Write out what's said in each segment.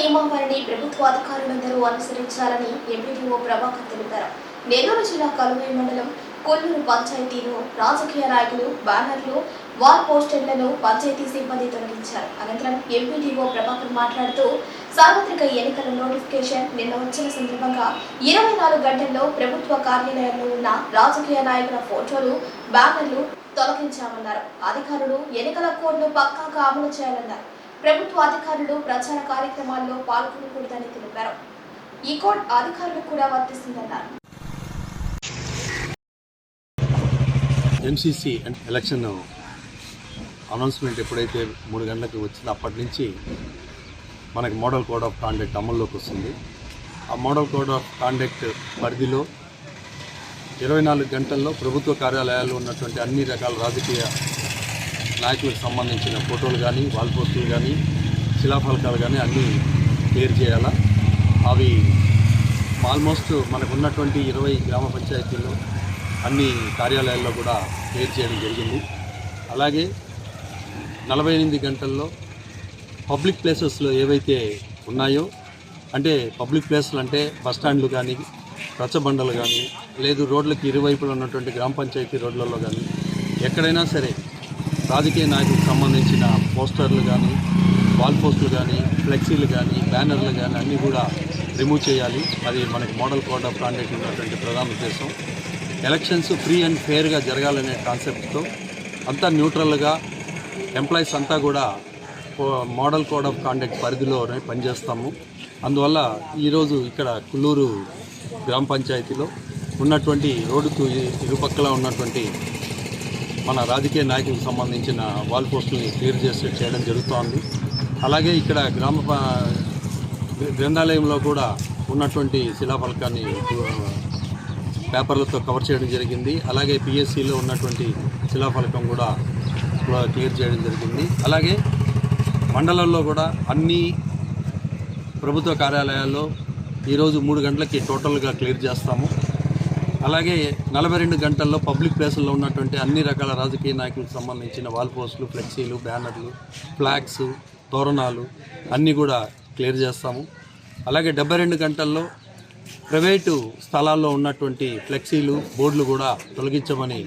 నియమావళిని ప్రభుత్వ అధికారులందరూ అనుసరించాలని ఎంపీడీఓ ప్రభాకర్ తెలిపారు. నెల్లూరు జిల్లా కలువై మండలం కొల్లూరు పంచాయతీలో రాజకీయ నాయకులు బ్యానర్లు వాల్ పోస్టర్లను పంచాయతీ సిబ్బంది తొలగించారు. అనంతరం ఎంపీడీఓ ప్రభాకర్ మాట్లాడుతూ సార్వత్రిక ఎన్నికల నోటిఫికేషన్ నిన్న వచ్చిన సందర్భంగా ఇరవై నాలుగు గంటల్లో ప్రభుత్వ కార్యాలయంలో ఉన్న రాజకీయ నాయకుల ఫోటోలు బ్యానర్లు తొలగించామన్నారు. అధికారులు ఎన్నికల కోడ్ను పక్కాగా అమలు చేయాలన్నారు. ప్రభుత్వ అధికారులు ప్రచార కార్యక్రమాల్లో పాల్గొనకూడదని తెలిపారు. ఈ కోడ్ అధికారులకు కూడా వర్తిస్తుందన్నారు. ఎంసీసీ ఎలక్షన్ అనౌన్స్మెంట్ ఎప్పుడైతే మూడు గంటలకు వచ్చిందో అప్పటి నుంచి మనకి మోడల్ కోడ్ ఆఫ్ కాండక్ట్ అమల్లోకి వస్తుంది. ఆ మోడల్ కోడ్ ఆఫ్ కాండక్ట్ పరిధిలో ఇరవై నాలుగు గంటల్లో ప్రభుత్వ కార్యాలయాల్లో ఉన్నటువంటి అన్ని రకాల రాజకీయ నాయకులకు సంబంధించిన ఫోటోలు కానీ వాల్ పోస్టులు కానీ శిలాఫలకాలు కానీ అన్నీ క్లియర్ చేయాలా? అవి ఆల్మోస్ట్ మనకు ఉన్నటువంటి ఇరవై గ్రామ పంచాయతీల్లో అన్ని కార్యాలయాల్లో కూడా క్లియర్ చేయడం జరిగింది. అలాగే నలభై ఎనిమిది గంటల్లో పబ్లిక్ ప్లేసెస్లో ఏవైతే ఉన్నాయో అంటే పబ్లిక్ ప్లేసులు అంటే బస్ స్టాండ్లు కానీ రచ్చబండలు కానీ లేదు రోడ్లకి ఇరువైపులా ఉన్నటువంటి గ్రామ పంచాయతీ రోడ్లలో కానీ ఎక్కడైనా సరే రాజకీయ నాయకులకు సంబంధించిన పోస్టర్లు కానీ వాల్ పోస్టులు కానీ ఫ్లెక్సీలు కానీ బ్యానర్లు కానీ అన్నీ కూడా రిమూవ్ చేయాలి. అది మనకి మోడల్ కోడ్ ఆఫ్ కాండక్ట్ ఉన్నటువంటి ప్రధాన ఉద్దేశం. ఎలక్షన్స్ ఫ్రీ అండ్ ఫెయిర్గా జరగాలనే కాన్సెప్ట్తో అంతా న్యూట్రల్గా ఎంప్లాయీస్ అంతా కూడా మోడల్ కోడ్ ఆఫ్ కాండక్ట్ పరిధిలోనే పనిచేస్తాము. అందువల్ల ఈరోజు ఇక్కడ కుల్లూరు గ్రామ పంచాయతీలో ఉన్నటువంటి రోడ్డుకు ఇరుపక్కల ఉన్నటువంటి మన రాజకీయ నాయకులకు సంబంధించిన వాల్ పోస్టుల్ని క్లియర్ చేసి చేయడం జరుగుతోంది. అలాగే ఇక్కడ గ్రామ గ్రంథాలయంలో కూడా ఉన్నటువంటి శిలాఫలకాన్ని పేపర్లతో కవర్ చేయడం జరిగింది. అలాగే పిఎస్సిలో ఉన్నటువంటి శిలాఫలకం కూడా కూడా క్లియర్ చేయడం జరిగింది. అలాగే మండలంలో కూడా అన్ని ప్రభుత్వ కార్యాలయాల్లో ఈరోజు మూడు గంటలకి టోటల్గా క్లియర్ చేస్తాము. అలాగే నలభై రెండు గంటల్లో పబ్లిక్ ప్లేసుల్లో ఉన్నటువంటి అన్ని రకాల రాజకీయ నాయకులకు సంబంధించిన వాల్ పోస్టులు ఫ్లెక్సీలు బ్యానర్లు ఫ్లాగ్స్ తోరణాలు అన్నీ కూడా క్లియర్ చేస్తాము. అలాగే డెబ్బై రెండు గంటల్లో ప్రైవేటు స్థలాల్లో ఉన్నటువంటి ఫ్లెక్సీలు బోర్డులు కూడా తొలగించమని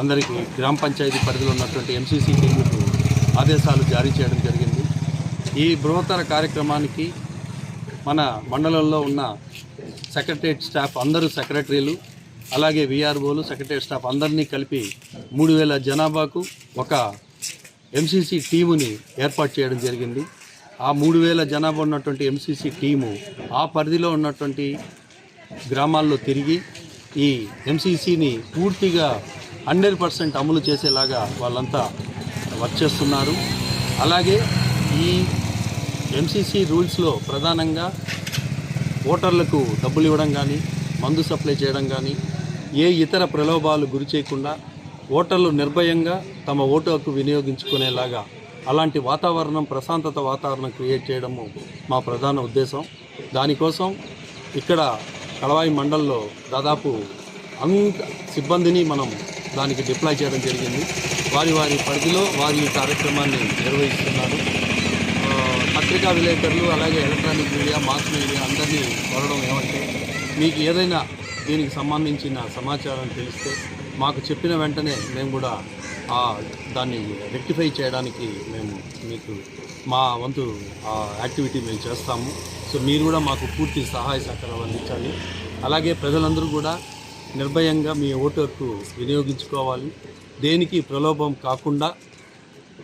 అందరికీ గ్రామ పంచాయతీ పరిధిలో ఉన్నటువంటి ఎంసీసీ టీములకు ఆదేశాలు జారీ చేయడం జరిగింది. ఈ బృహత్తర కార్యక్రమానికి మన మండలంలో ఉన్న సెక్రటరేట్ స్టాఫ్ అందరూ సెక్రటరీలు అలాగే విఆర్ఓలు సెక్రటరీ స్టాఫ్ అందరినీ కలిపి మూడు వేల జనాభాకు ఒక ఎంసీసీ టీముని ఏర్పాటు చేయడం జరిగింది. ఆ మూడు వేల జనాభా ఉన్నటువంటి ఎంసీసీ టీము ఆ పరిధిలో ఉన్నటువంటి గ్రామాల్లో తిరిగి ఈ ఎంసీసీని పూర్తిగా హండ్రెడ్ పర్సెంట్ అమలు చేసేలాగా వాళ్ళంతా వర్క్ చేస్తున్నారు. అలాగే ఈ ఎంసీసీ రూల్స్లో ప్రధానంగా ఓటర్లకు డబ్బులు ఇవ్వడం కానీ మందు సప్లై చేయడం కానీ ఏ ఇతర ప్రలోభాలు గురి చేయకుండా ఓటర్లు నిర్భయంగా తమ ఓటు హక్కు వినియోగించుకునేలాగా అలాంటి వాతావరణం ప్రశాంతత వాతావరణం క్రియేట్ చేయడము మా ప్రధాన ఉద్దేశం. దానికోసం ఇక్కడ కళవాయి మండల్లో దాదాపు అంత సిబ్బందిని మనం దానికి డిప్లాయ్ చేయడం జరిగింది. వారి వారి పరిధిలో వారి ఈ కార్యక్రమాన్ని నిర్వహిస్తున్నారు. పత్రికా విలేకరులు అలాగే ఎలక్ట్రానిక్ మీడియా మాస్ మీడియా అందరినీ కోరడం ఏమంటే మీకు ఏదైనా దీనికి సంబంధించిన సమాచారం తెలిస్తే మాకు చెప్పిన వెంటనే మేము కూడా దాన్ని రెక్టిఫై చేయడానికి మేము మీకు మా వంతు ఆ యాక్టివిటీ మేము చేస్తాము. సో మీరు కూడా మాకు పూర్తి సహాయ సహకారాలు అందించాలి. అలాగే ప్రజలందరూ కూడా నిర్భయంగా మీ ఓటు హక్కు వినియోగించుకోవాలి. దేనికి ప్రలోభం కాకుండా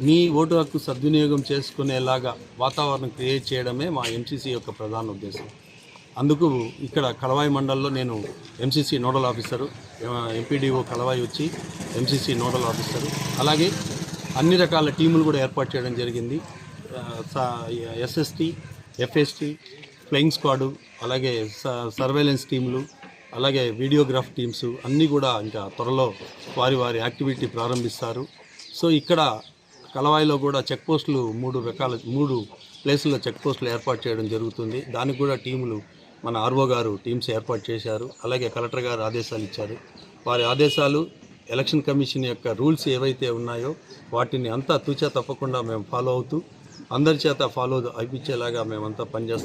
మీ ఓటు హక్కు సద్వినియోగం చేసుకునేలాగా వాతావరణం క్రియేట్ చేయడమే మా ఎంసీసీ యొక్క ప్రధాన ఉద్దేశం. అందుకు ఇక్కడ కలవాయి మండల్లో నేను MCC nodal officer MPDO Kalavai వచ్చి ఎంసీసీ నోడల్ ఆఫీసరు. అలాగే అన్ని రకాల టీములు కూడా ఏర్పాటు చేయడం జరిగింది. ఎస్ఎస్టీ ఎఫ్ఎస్టీ ఫ్లయింగ్ స్క్వాడు అలాగే స- సర్వేలెన్స్ టీములు అలాగే వీడియోగ్రాఫ్ టీమ్స్ అన్నీ కూడా ఇంకా త్వరలో వారి వారి యాక్టివిటీ ప్రారంభిస్తారు. సో ఇక్కడ కలవాయిలో కూడా చెక్ పోస్టులు మూడు రకాల మూడు ప్లేసుల్లో చెక్ పోస్టులు ఏర్పాటు చేయడం జరుగుతుంది. దానికి కూడా టీములు మన ఆర్ఓ గారు టీమ్స్ ఏర్పాటు చేశారు. అలాగే కలెక్టర్ గారు ఆదేశాలు ఇచ్చారు. వారి ఆదేశాలు ఎలక్షన్ కమిషన్ యొక్క రూల్స్ ఏవైతే ఉన్నాయో వాటిని అంతా తూచా తప్పకుండా మేము ఫాలో అవుతూ అందరి చేత ఫాలో అయిపించేలాగా మేమంతా పనిచేస్తాం.